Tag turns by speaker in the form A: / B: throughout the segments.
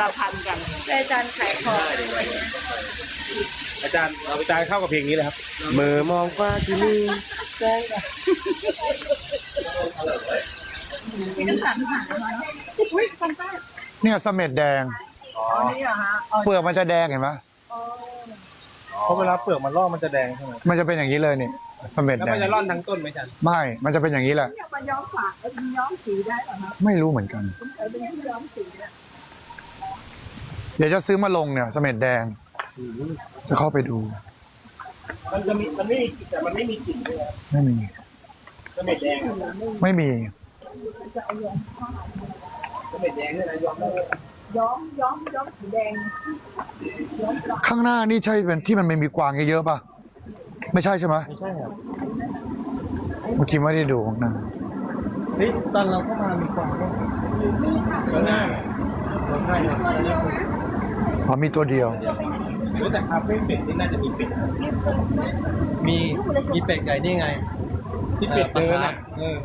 A: ละพันกัน
B: อาจารย์ขายของ
C: อาจารย์อาจารย์เข้ากับเพลงนี้เลยครับมือมองฟ้าที่นี่แสง
A: มีน้ำตาลผ่านแล้วเนาะอุ้ยคอนใต้
D: เนี่ยเสม็ดแดง
C: อ๋อ
A: อันนี้เหรอฮะอ๋อ
D: เปลือกมันจะแดงเห็นไหม
C: เพราะเวลาเปลือกมันลอกมันจะแดงใช่ไหม
D: มันจะเป็นอย่างนี้เลยนี่เสม็ด
C: แล้ว
D: แด
C: มั
D: ง
C: นจะร่อนทั้งต้นไหมอาจารย์
D: ไม่ มันจะเป็นอย่างนี้แหละ
A: เนี่ยมันย้อมฝาเอ้ยมันย้อมสีได้เหรอฮะ
D: ไม่รู้เหมือนกัน
A: ผมเคยเป็นที่ย้อมสีเนี่ย
D: เดี๋ยวจะซื้อมาลงเนี่ยเสม็ดแดง จะเข้าไปดู
C: มันจะมีมันไม่มีกลิ่นแต่มันไม่มีกลิ่นด้วยครับ
D: ไม่มี
C: เสม็ดแดงอะ
D: ไม่มี
C: เสม็ดแดงเนี่ยนะยอมได้เลย
A: ย้อมย้อมย้อมสีแดง
D: ข้างหน้านี่ใช่เป็นที่มันไม่มีกวางเยอะๆป่ะ ไม่ใช่ใช่ไหม
C: ไม่ใช่ครับ
D: เมื่อกี้ไม่ได้ดูข้างหน้า
C: เฮ้ยตอนเราเข้ามามีความด้วยมีค่ะข้างหน้าใช่ครับ
D: อ๋อมีตัวเดียว
C: เฮ้ยแต่คาเฟ่เป็ดนี่น่าจะมีเป็ด
E: มีมีเป็ดไก่นี่ไง
C: ที่เป็ดเดิน
E: เออปลาคาร์
C: อะ
E: ฟ
C: เออ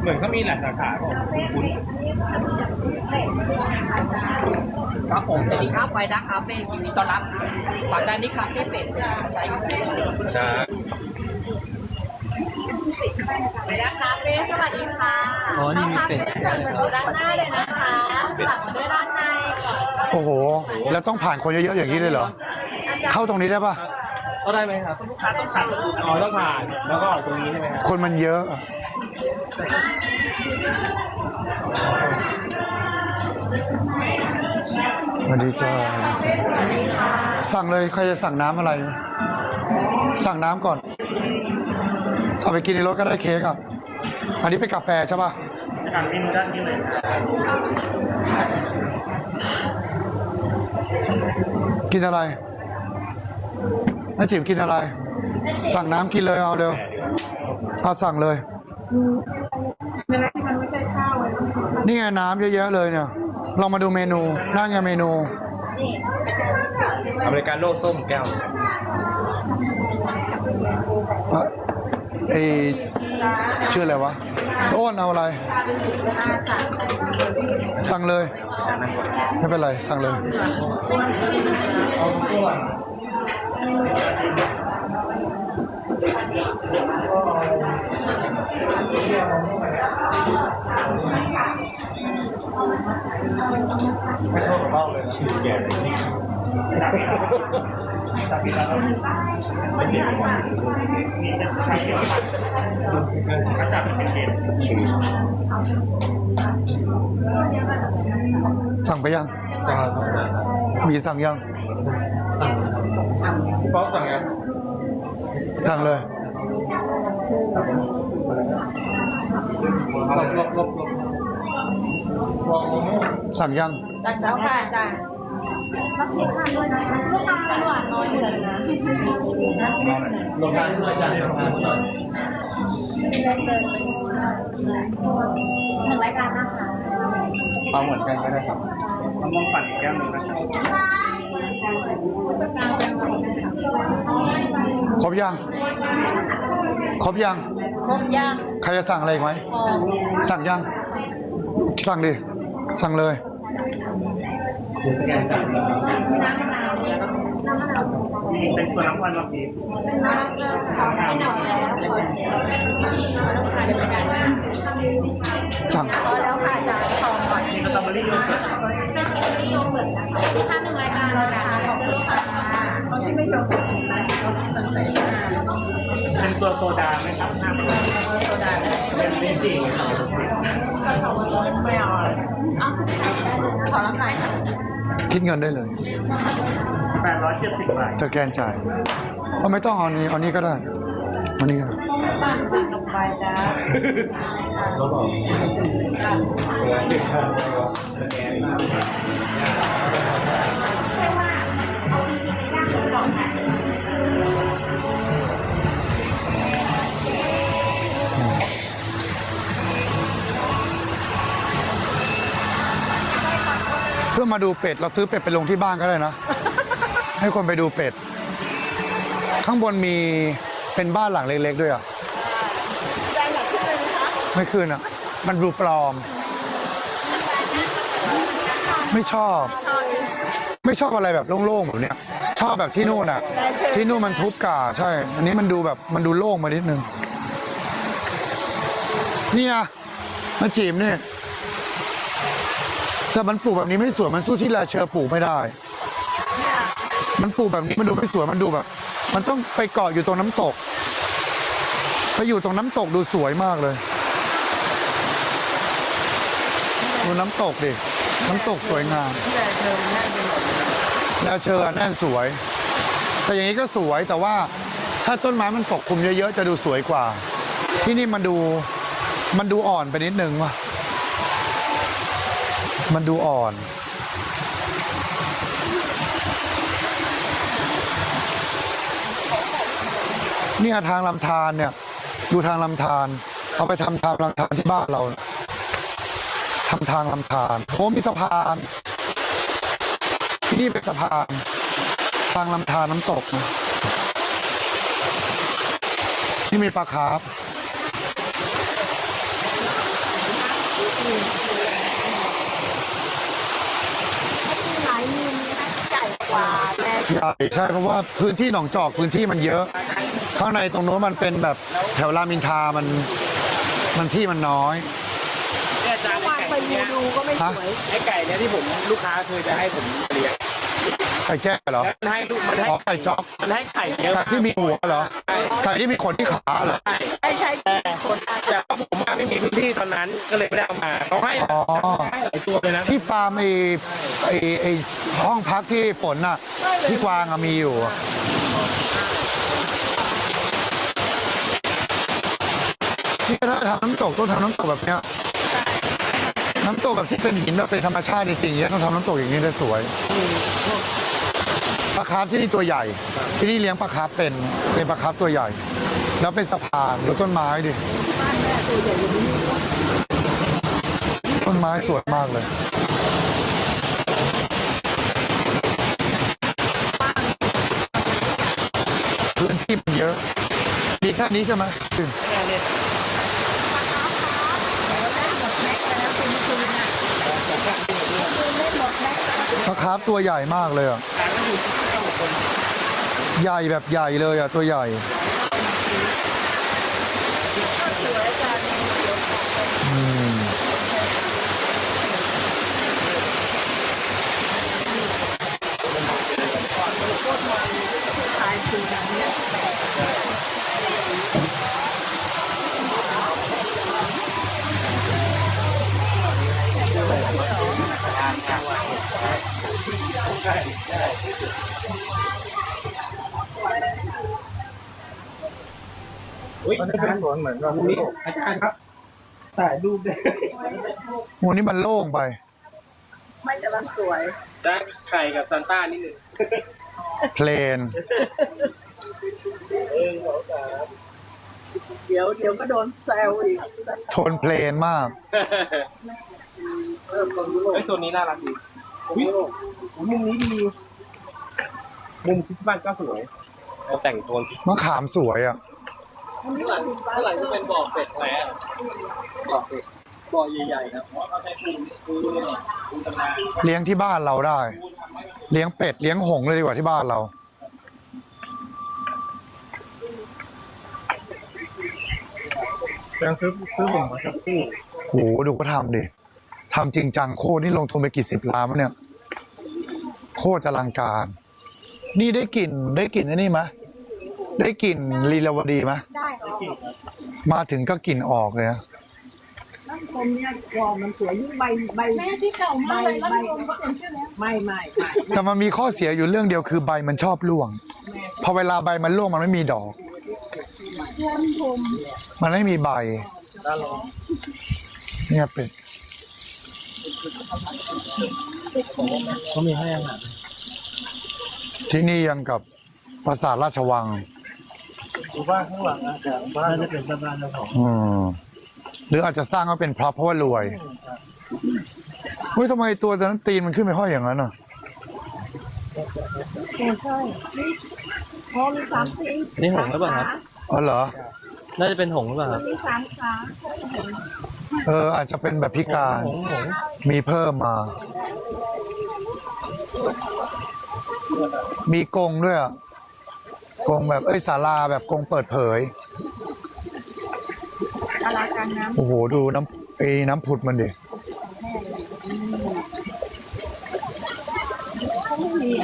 C: เหมือนเขามีหลายสาขาของคุณ
E: ครับผม
F: สีข้าวไฟดักคาเฟ่ยินดีต้อนรับฝั่งด้านนี้คาเฟ่เป็ด
E: นะ
B: ไปด้านคาเฟ่สวัสดีค่ะ
E: อ๋อนี่มีเป็ด
B: ด้านหน้าเลยนะคะสั่งมาด้วยด้านในก่อน
D: โอ้โห แล้วต้องผ่านคนเยอะๆอย่างนี้เลยเหรอ เข้าตรงนี้ได้ป่ะ
E: ก็ได้ไหมครับ
C: อ๋อต้องผ่านแล้วก็ออกตรงนี้ใช่ไหมครับ
D: คนมันเยอะอะสวัสดีจ้าสวัสดีจ้าสั่งเลยใครจะสั่งน้ำอะไร สั่งน้ำก่อน สั่งไปกินในรถก็ได้เค้กอะ อันนี้เป็นกาแฟใช่ป่ะ
C: อ่านเมนูด้านนี้เลย
D: กินอะไรน้าจิ๋มกินอะไร สั่งน้ำกินเลยเอาเร็วเอาสั่งเลย
A: ในนั้นที่มันไม่ใช่ข้าวเลย
D: นี่ไงน้ำเยอะแยะเลยเนี่ย ลองมาดูเมนูนั่นไงเมนู
C: อเมริกาโน่ส้มแก้ว
D: ไอชื่ออะไรวะอ้นเอาอะไร สั่งเลย ไม่เป็นไร สั่งเลย
C: ไม่เท่ากับเบ้าเลยนะ แก่เลยนี่ตัดปีแล้วไม่เสียไม่หมดนี่จะใช้เกี่ยวกับอากาศเป็นเกณฑ์
D: สั่งไปยัง
E: สั่งแล้วครับ
D: มีสั่งยัง
C: ป๊อปสั่งยัง
D: สั่งเลย
C: ลบลบลบลบวางโมโม่
D: สั่งยัง
B: สั่งแล้วค่ะอาจารย์ รับเค้กค่ะด้วยนะลูกค้าหวานน้อยเลยนะ
E: ลงทานด้วยอาจารย์ลงทานด้วย
B: เล่นเดินไปหนึ่งรายการนะคะ
E: เอาเหมือนกันก็ได้ครับ
C: ต้องต้องปั่นอีกแก้วหนึ่งนะครับ
D: ครบยัง ครบยัง
B: ครบย่าง
D: ใครจะสั่งอะไรอีกไหม
B: พอ
D: สั่งยัง สั่งดิ สั่งเลย
B: น้ำมะนาวแล้วก็น้ำมะนาว
C: เป็นตัวน้ำวันมาพี
B: น้ำมะนาวขอได้หน่อยแล้วขอเดี๋ยวไปกัน
D: สั่ง
B: พอแล้วค่ะจารย์ขอก่อน
C: สตรอเบอรี่โยเกิร์ต
B: เป็นสตรอเบอรี่โยเกิร์ตนะคะลูกค้าหนึ่งรายการนะคะขอบคุณลูกค้าค่ะ
A: ตอนที่ไม่ยอมเปิดนะเราตั้งแต่หน้า
C: เป็นตัวโซดาไหมครับน้ำ
B: โซดาได้
C: เป็นลิ้นจี่
A: ไม่เอาอะไร
B: ขอราคาค่ะ
D: คิดเงินได้เลย
C: แปดร้อยเจ็ดสิบบาท
D: สแกนจ่ายเอาไม่ต้องเอานี้เอานี้ก็ได้เอานี้ก็ได้
A: ส้มปั่นปั่นลงไปจ้า
E: เขาบอ
D: พื่อมาดูเป็ด เราซื้อเป็ดไปลงที่บ้านก็ได้นะ ให้คนไปดูเป็ด ข้างบนมีเป็นบ้านหลังเล็กๆด้วยอะไม่คืนอะ มันดูปลอม ไม่ชอบ ไม่ชอบอะไรแบบโล่งๆแบบเนี้ย ชอบแบบที่นู่นอะ ที่นู่นมันทุบกาใช่ อันนี้มันดูแบบมันดูโล่งมานิดนึง เนี่ยมาจีมเนี่ย แต่มันปลูกแบบนี้ไม่สวยมันสู้ที่แลเชอร์ปลูกไม่ได้ มันปลูกแบบนี้มันดูไม่สวยมันดูแบบ มันต้องไปเกาะอยู่ตรงน้ำตก ไปอยู่ตรงน้ำตกดูสวยมากเลย ดูน้ำตกดิ น้ำตกสวยงามแนวเชิญแน่นสวย แต่อย่างนี้ก็สวยแต่ว่าถ้าต้นไม้มันปกคลุมเยอะๆจะดูสวยกว่า ที่นี่มันดูมันดูอ่อนไปนิดนึงว่ะ มันดูอ่อน เนี่ยทางลำธารเนี่ย ดูทางลำธารเอาไปทำทางลำธารที่บ้านเราทำทางลำธารโอ้มีสะพานที่นี่เป็นสะพานทางลำธารน้ำตกนะที่มีปลาคาร์ฟ
A: หลายมุมนะใหญ่ กว่าแต่
D: ใหญ่ใช่เพราะว่าพื้นที่หนองจอกพื้นที่มันเยอะ ข้างในตรงโน้นมันเป็นแบบแถวรามอินทรามันมันที่มันน้อย
C: เนี่ยอาจารย์
A: วาง
C: ไอ้
A: ไป
C: ไก่
A: ดู
C: เนี่ย
A: ดูก็ไม่สวย
C: ไอ้ไก่เนี่ยที่ผมลูกค้าเคยจะให้ผมเลี้ยง
D: ไก่แจ้เหรอ
C: มันให้ลูกมันให้
D: อ๋อไก่จ๊อก
C: มันให้ไข่เยอะ
D: ไก่ที่มีหัวเหรอไก่ที่มีขนที่ขาเหรอ
A: ไม่ใช่คนอาจจะ
C: แต่ผมมาไม่มีพื้นที่ตอนนั้นก็เลยไม่ได้เอามาเขาให้
D: อ๋อ
C: ให้หลายตัวเลยนะ
D: ที่ฟาร์มไอ้ไอ้ไอ้ห้องพักที่ฝนน่ะที่กวางอะมีอยู่อะที่ถ้าทำน้ำตกต้องทำน้ำตกแบบเนี้ยน้ำตกแบบที่เป็นหินแบบเป็นธรรมชาติจริงๆเนี่ยต้องทำน้ำตกอย่างนี้ได้สวย ปลาคาร์ฟที่นี่ตัวใหญ่ ที่นี่เลี้ยงปลาคาร์ฟเป็นเป็นปลาคาร์ฟตัวใหญ่ แล้วเป็นสะพานดูต้นไม้ดิต้นไม้สวยมากเลยพื้นที่มันเยอะมีแค่นี้ใช่ไหมอืมปลาคาร์ฟตัวใหญ่มากเลยอะ ใหญ่แบบใหญ่เลยอะ ตัวใหญ่ อุ้
C: ยอาจารย์สวนเหมือนว่านี่อาจารย์ครับถ่ายรูปได้
D: หมูนี่มันโล่งไป
A: ไม่กำลังสวย
C: ได้ไก่กับซันต้านี่หนึ่ง
D: เพลน
A: เดี๋ยวเดี๋ยวก็โดนแซวอีก
D: โทนเพลนมาก
C: ไอ้ยโซนนี้น่ารักดีอุ้ยมุมนี้ดีมุมคริสต์มาสก็สวยเอาแต่งโทนสี
D: มะขามสวยอะ
C: ข้างหลังข้างหลังจะเป็นบ่อเป็ดแท้บ่อเป็ดบ่อใหญ่ๆครับเขาใช้ปูปูปูตำนาน
D: เลี้ยงที่บ้านเราได้ เลี้ยงเป็ดเลี้ยงหงส์เลยดีกว่าที่บ้านเรา
C: ยังซื้อซื้อผมมาสักคู่
D: โหดูก็ทำดิทำจริงจังโคตรนี่ลงทุนไปกี่สิบล้านวะเนี่ย โคตรอลังการ นี่ได้กลิ่นได้กลิ่นไอ้นี่ไหม ได้กลิ่นลีลาวดีไหม
A: ได้เหรอ
D: มาถึงก็กลิ่นออกเลยนะ
A: น้ำคมเนี่ยกรอบมันสวยยิ่งใบใบแม่ที่เก่ามากเลยแล้วรวมก็เป็นชื่อแล้วไม่ไม่ไม่
D: แต่มันมีข้อเสียอยู่เรื่องเดียวคือใบมันชอบร่วง พอเวลาใบมันร่วงมันไม่มีดอกมันไม่มีใบเนี่ยเป็ด
C: เขามีให้อาหาร
D: ที่นี่ยังกับปราสาทราชวัง
C: อยู่บ้านข้างหลังอาจารย์บ้านจะเป็นบ้านเจ้าของ
D: อืมหรืออาจจะสร้างมาเป็นพร็อพเพราะว่ารวยเฮ้ยทำไมตัวนั้นตีนมันขึ้นไปห้อยอย่างนั้นอะ
A: ใช่พอมีสามสี
E: นี่หงส์หรือเปล่าครับ
D: อ๋อเหรอ
E: น่าจะเป็นหงส์หรือเปล่าครับ
A: มีสามขา
D: เออ อาจจะเป็นแบบพิการ มีเพิ่มมา มีกรงด้วยอะ กรงแบบเอ้ยศาลาแบบกรงเปิดเผย
G: อาราการน้
D: โอ้โหดูน้ำไอ้น้ำผุดมันดิ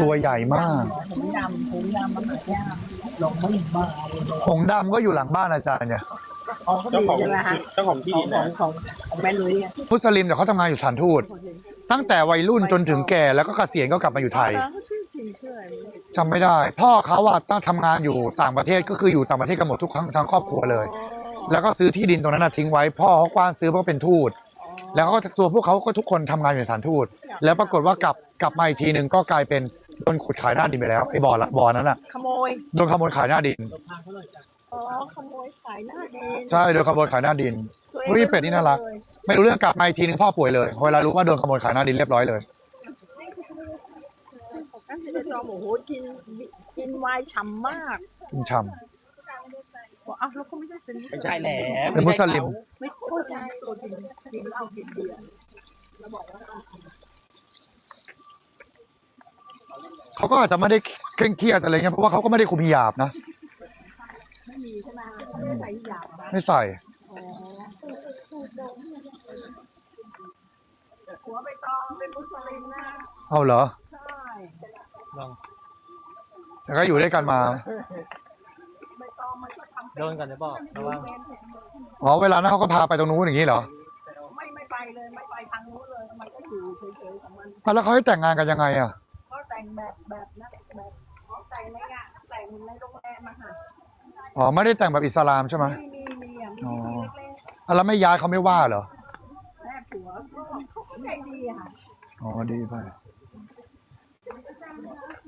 D: ตัวใหญ่มาก
A: หงดำหงดำมันหายากลงไม่มาเลย
D: หงส์ดำก็อยู่หลังบ้านอาจารย์เนี่ย
A: อ๋อเขาดีใช่ไหมฮะ
C: เจ้าของที่
A: ของ
C: ดิน
A: ของ
C: นะ
A: ของของแม่นุ้ยอะ
D: มุสลิมแต่เขาทำงานอยู่สถานทูตตั้งแต่วัยรุ่นจนถึงแก่แล้วก็เกษียณก็กลับมาอยู่ไทย จำไม่ได้ พ่อเขาว่าตั้งทำงานอยู่ต่างประเทศก็คืออยู่ต่างประเทศกันหมดทุกครั้งทั้งครอบครัวเลย แล้วก็ซื้อที่ดินตรงนั้นนะทิ้งไว้ พ่อเขากว้านซื้อเพราะเป็นทูต แล้วก็ตัวพวกเขาก็ทุกคนทำงานอยู่ในสถานทูต แล้วปรากฏว่ากลับกลับมาอีกทีหนึ่งก็กลายเป็นโดนขุดขายหน้าดินไปแล้วไอ้บ่อละบ่อนั้นอะ
A: ขโมย
D: โดนขโมยขายหน้าดิน
A: อ๋อ ขโมยขายหน้าดิน
D: ใช่โดนขโมยขายหน้าดินเฮ้ยเป็ดนี่น่ารัก ไม่รู้เรื่องกลับมาอีกทีหนึ่งพ่อป่วยเลยเวลารู้ว่าโดนขโมยขายหน้าดินเรียบร้อยเลย
A: นั่นจะจอมโอ้โหกินกินไวน์ฉ่ำมาก
D: กินช
A: บอกอ้าวแล้วเขาไม่ได้เป็น
C: ไม่ใช่แหละำ
D: เป็นมุสลิม
A: ไม่โคตรนะตัวกินกินเหล้ากินเบียร์
D: เขาก็อาจจะไม่ได้เคร่งเครียดอะไรเงี้ยเพราะว่าเขาก็ไม่ได้คุมฮิญาบนะ
A: ไม่มีใช่ไหมไม่ได้ใส่ยานะ
D: ไม่ใส่
A: หัวใบตองเป็นมุสลิมนะ
D: เอาเหรอ
A: ใช่
D: แต่ก็อยู่ด้วยกันมา
A: ใบตองมันก็ทำ
C: โดนกันได้ป่ะระวัง
D: อ๋อ เวลานั้นเขาก็พาไปตรงนู้นอย่างนี้เหรอ
A: ไม่ไม่ไปเลยไม่ไปทางนู้นเลย มันก็อยู่เฉยๆของมัน
D: อะแล้วเขาให้แต่งงานกันยังไงอะ
A: ก็แต่งแบบแบบนั้นแบบเขาแต่งในงานแต่งในโรงแรมอะค่ะ
D: อ๋อ ไม่ได้แต่งแบบอิสลามใช่ไหม
A: มีมีมีอะมี
D: อ๋อ
A: ที่เล็ก
D: อะแล้วไม่ย้ายเขาไม่ว่าเหรอ
A: ๆแม่ผัวก็เขาก็ใจดีอะค่ะ
D: อ๋อ ดีไป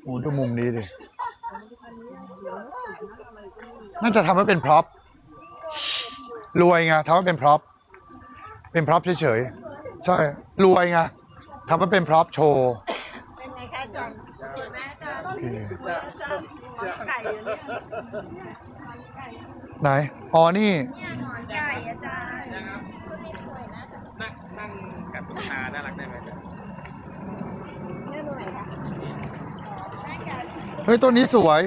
D: โอ้ดูมุมนี้ดิ น่าจะทำให้เป็นพร็อพรวยไงทำให้เป็นพร็อพเป็นพร็อพเฉยๆใช่รวยไงทำให้เป็นพร็อพโชว์
A: เป็นไงคะอาจารย์เห็นไหมอาจารย์
D: โอเค
A: ไก่อะเนี่ย
D: ไหนอ๋อนี่
C: นั่งกับตุ๊กตาน่ารักได้ไหม
D: ฮ้ยต้นนี้สวย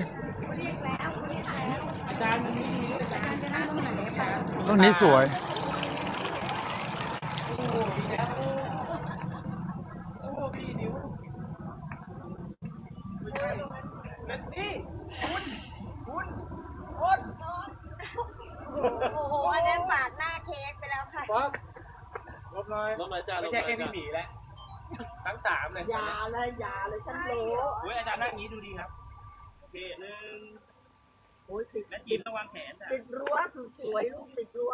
D: ต้นนี้สวย
G: โอ้โหอันนั้นปาดหน้าเค้กไปแล้วค่ะ
C: ลบหน่อยลบหน่อยจ้าไม่ใช่แค่พี่หมีแล้วทั้งสามเลย
A: อยาเลยอยาเลยฉันรู้
C: อุ้ยอาจารย์นั่งอย่างนี้ดูดีครับโอเคหนึ่ง
A: โอ้ยติด
C: และยิ้มระวังแขนจ้ะ
A: ติดรั้วสวยลูกติดรั้ว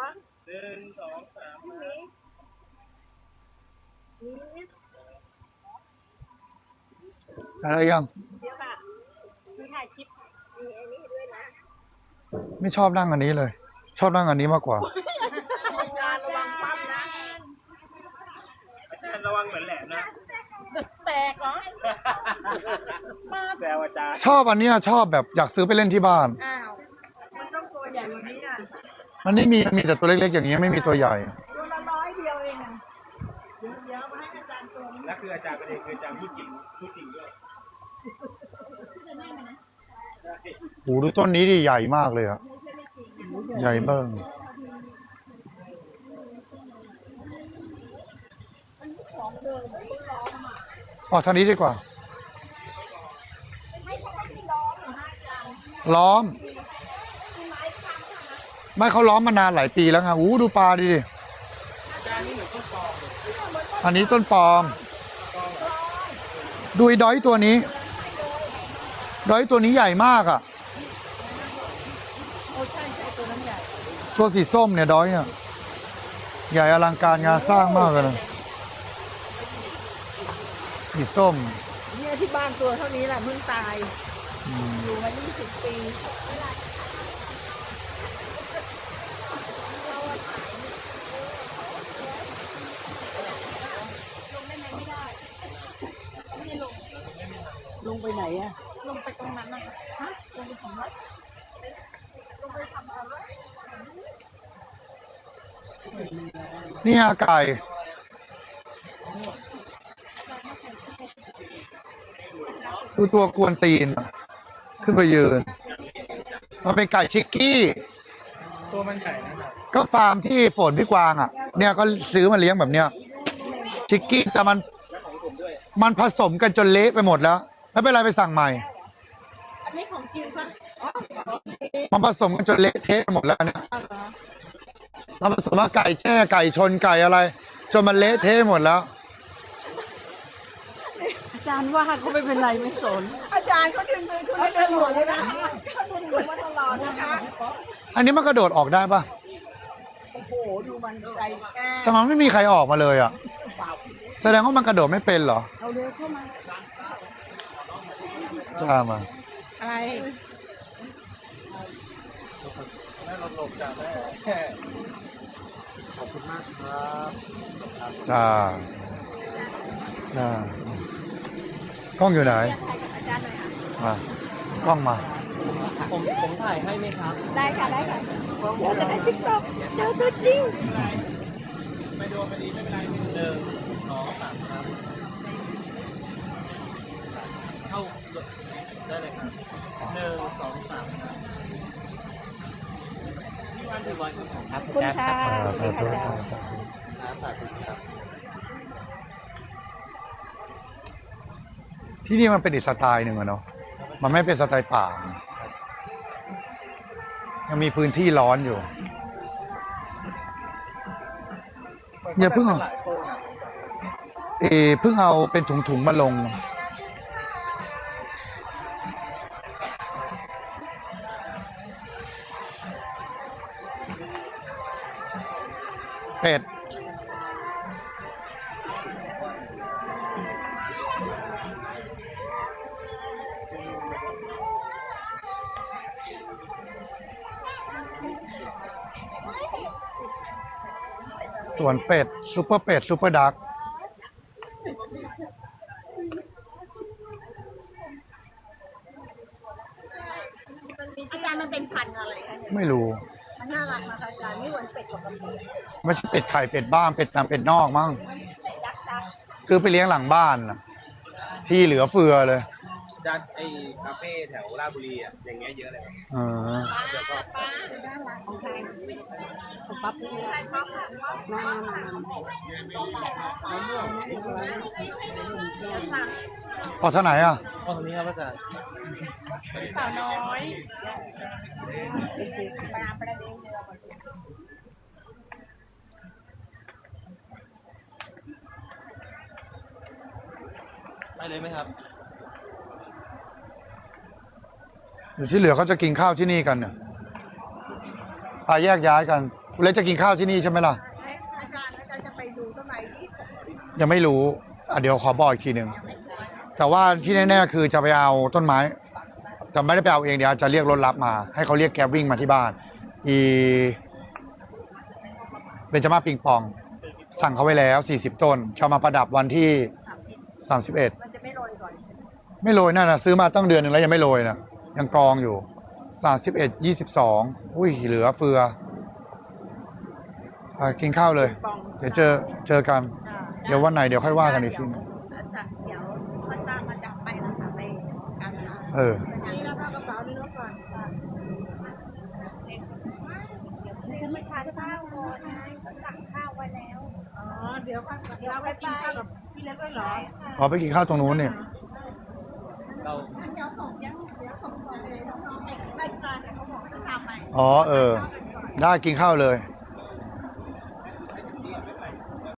C: หนึ่งสองสาม
A: ที่นี้นี่
D: อะไรยัง
A: เดี๋ยวค่ะมีถ่ายคลิปมีไอ้นี่ด้วยนะ
D: ไม่ชอบนั่งอันนี้เลย ชอบนั่งอันนี้มากกว่า
A: อาจารย์ระวังปั๊มนะ
C: อาจารย์ระวังเหมือนแหลมนะ
A: แตกเหรอ
C: แซวอาจารย์
D: ชอบอันเนี้ยชอบแบบอยากซื้อไปเล่นที่บ้าน
G: อ้าว
A: มันต้องตัวใหญ่กว่านี้อะ
D: มันไม่มีมีแต่ตัวเล็กๆอย่างเงี้ยไม่มีตัวใหญ่
A: ตัวละร้อยเดียวเองอะเดี๋ยวเดี๋ยวมาให้อาจารย์ตัวนี้
C: และคืออาจารย์ประเด็นคืออาจารย์พูดจริงพูดจริงด้วย
D: โอ้โหดูต้นนี้ดิใหญ่มากเลยอะใหญ่เบิ้งอ๋อทางนี้ดีกว่า ล้อม ไม่เขาล้อมมานานหลายปีแล้วไงอู้ดูปลาดิดิอันนี้ต้นปอม ดูไอ้ดอยตัวนี้ ดอยตัวนี้ใหญ่มากอะ ตัวสีส้มเนี่ยดอยเนี่ย ใหญ่อลังการงานสร้างมากเลย สีส้ม
A: เนี่ยที่บ้านตัวเท่านี้แหละเพิ่งตาย อยู่มา 20 ปี ไปไหนอะ
G: ลงไปตรงนั้นนะคะฮะลงไปตรงนั้น
D: นี่ฮะไก่ดูตัวกวนตีนอะขึ้นไปยืน มันเป็นไก่ชิกกี้
C: ตัวมันไก่นะครับ
D: ก็ฟาร์มที่ฝนพี่กวางอะ เนี่ยก็ซื้อมาเลี้ยงแบบเนี้ยชิกกี้แต่มัน มันผสมกันจนเละไปหมดแล้ว ไม่เป็นไรไปสั่งใหม่
G: อันนี้ของกินค่ะ
D: มันผสมกันจนเละเทะไปหมดแล้วเนี่ยเราผสมมาไก่แช่ไก่ชนไก่อะไร จนมันเละเทะหมดแล้ว
G: อาจารย์ว่าเขาไม่เป็นไรไม่สน อาจารย์เขาดึงมือคุณเดินหัวเลยนะเขาดึงมือมาตลอดนะคะ
D: อันนี้มันกระโดดออกได้ปะ
G: โอ้โหดูมันใจแก้
D: แต่มันไม่มีใครออกมาเลยอะ แสดงว่ามันกระโดดไม่เป็นเหรอ
G: เอาเร็วเข้ามา
D: จ้ามา
G: อะไร
D: จ้าจ้ากล้องอยู่ไหนมากล้องมา
C: ผมผมถ่ายให้ไหมครับ
G: ได้ค่ะได้ค่ะเดี๋ยวจะได้ติ๊กต็อกเจอตัวจริง
C: ไม่โดนไม่ดีไม่เป็นไรหนึ่งสองสามครับ เข้าได้เลยครับหนึ่งสองสามครับพี่วันถือวันครับ
G: คุณค่ะ
D: อ่าสาธุสาธุ
C: ครับสาธุครับ
D: ที่นี่มันเป็นอีกสไตล์หนึ่งอะเนาะ มันไม่เป็นสไตล์ป่า ยังมีพื้นที่ร้อนอยู่ อย่าเพิ่งเอา
C: หลายคนอะ
D: เออเพิ่งเอาเป็นถุงๆมาลง เป็ดส่วนเป็ดซูเปอร์เป็ดซูเปอร์ดัก
G: อาจารย์มันเป็นพันธุ์อะไรคะเนี่ย
D: ไม่รู้
G: มันน่ารักนะคะอาจารย์ ไม่เหมือนเป็ดปกติ
D: ไม่ใช่เป็ดไข่เป็ดบ้านเป็ดนำเป็ดนอกมั้ง
G: เป็ดยักษ์ซัก
D: ซื้อไปเลี้ยงหลังบ้านน่ะที่เหลือเฟือเลย
C: จานไอ้คาเฟ่แถวราชบุรีอะอย่างเงี้ยเยอะเลยครับ
D: เออ
G: ป้าน่ารักของใครของปั๊บนี่ใครปั๊บมามามามา
D: ออกท่าไหนอะ
C: อ๋อตรงนี้ครับอาจารย์
G: สาวน้อย
C: ไปเลยไหมครับ
D: เดี๋ยวที่เหลือเขาจะกินข้าวที่นี่กันเนี่ยพาแยกย้ายกันเล็กจะกินข้าวที่นี่ใช่ไหมล่ะ
G: อาจารย์อาจารย์จะไปดูต้นไม้ที่
D: ยังไม่รู้อะเดี๋ยวขอบอกอีกทีหนึ่งแต่ว่าที่แน่ๆคือจะไปเอาต้นไม้แต่ไม่ได้ไปเอาเองเดี๋ยวจะเรียกรถรับมา ให้เขาเรียกแกร็บวิ่งมาที่บ้าน อีเบนจามาปิงปอง สั่งเขาไว้แล้ว 40 ต้นจะเอามาประดับวันที่ 31 ไม่โรยนั่นนะซื้อมาตั้งเดือนหนึ่งแล้วยังไม่โรยนะยังกองอยู่31 22อุ้ยเหลือเฟือไปกินข้าวเลย
G: ปอง
D: เดี๋ยวเจอเจอกัน เดี๋ยววันไหนเดี๋ยวค่อยว่ากันอีกทีหนึง
G: อาจารย์เดี๋ยวพระเจ้ามาจับไปนะคะไปการหา
D: เออ
G: นี่แล้วก็กระเป๋านี่แล้วก่อนจะไม่ทานข้าวก่อนไงสั่งข้าวไว้แล้ว อ๋อ เดี๋ยวค่ะเดี๋ยวไปกินข้าวกับพี่เล็กด้วยเหรอ
D: พอไปกินข้าวตรงนู้นเนี่ย
C: เรา
G: เดี๋ยวส่งยังเดี๋ยวส่งก่อนเลยน้องๆไปไล่ทานเนี่ยเขาบอกจะทำใหม่
D: อ๋อเออ ได้กินข้าวเลย
G: ไ